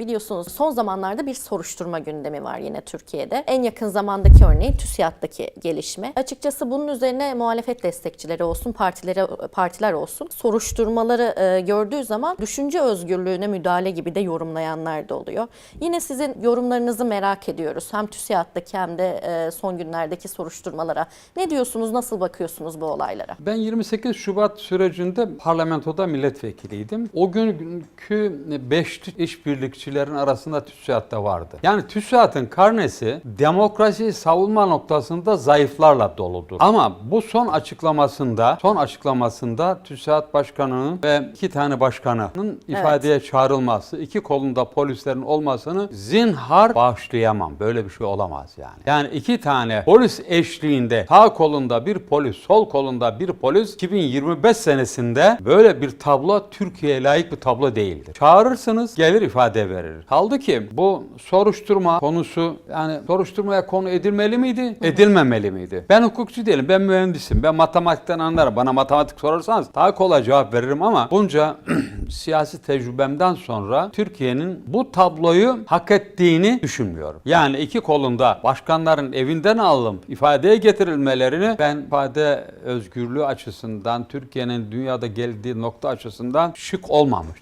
biliyorsunuz son zamanlarda bir soruşturma gündemi var yine Türkiye'de. En yakın zamandaki örneği TÜSİAD'daki gelişme. Açıkçası bunun üzerine muhalefet destekçileri olsun, partileri partiler olsun soruşturmaları e, gördüğü zaman düşünce özgürlüğüne müdahale gibi de yorumlayanlar da oluyor. Yine sizin yorumlarınızı merak ediyoruz. Hem TÜSİAD'daki hem de e, son günlerdeki soruşturmalara. Ne diyorsunuz, nasıl bakıyorsunuz bu olaylara? Ben 28 Şubat sürecinde parlamentoda milletvekiliydim. O günkü beşli işbirlikçilerin arasında TÜSİAD da vardı. Yani TÜSİAD'ın karnesi demokrasiyi savunma noktasında zayıflarla doludur. Ama bu son açıklamasında, son açıklamasında TÜSİAD Başkanı'nın ve iki tane başkanının ifadeye çağrılması, iki kolunda polislerin olmasını zinhar bağışlayamam. Böyle bir şey olamaz yani. Yani iki tane polis eşliğinde sağ kolunda bir polis, sol kolunda bir polis 2025 senesinde böyle bir tablo Türkiye'ye layık bir tablo değildir. Çağırırsınız gelir ifade verir. Kaldı ki bu soruşturma konusu yani soruşturmaya konu edilmeli miydi? Edilmemeli miydi? Ben hukukçu değilim. Ben mühendisim. Ben matematikten anlarım. Bana matematik sorarsanız daha kolay cevap veririm ama bunca siyasi tecrübemden sonra Türkiye'nin bu tabloyu hak ettiğini düşünmüyorum. Yani iki kolunda başkanların evinden alıp ifadeye getirilmelerini ben ifade özgürlüğü açısından Türkiye'nin dünyada geldiği nokta açısından şık olmamıştır.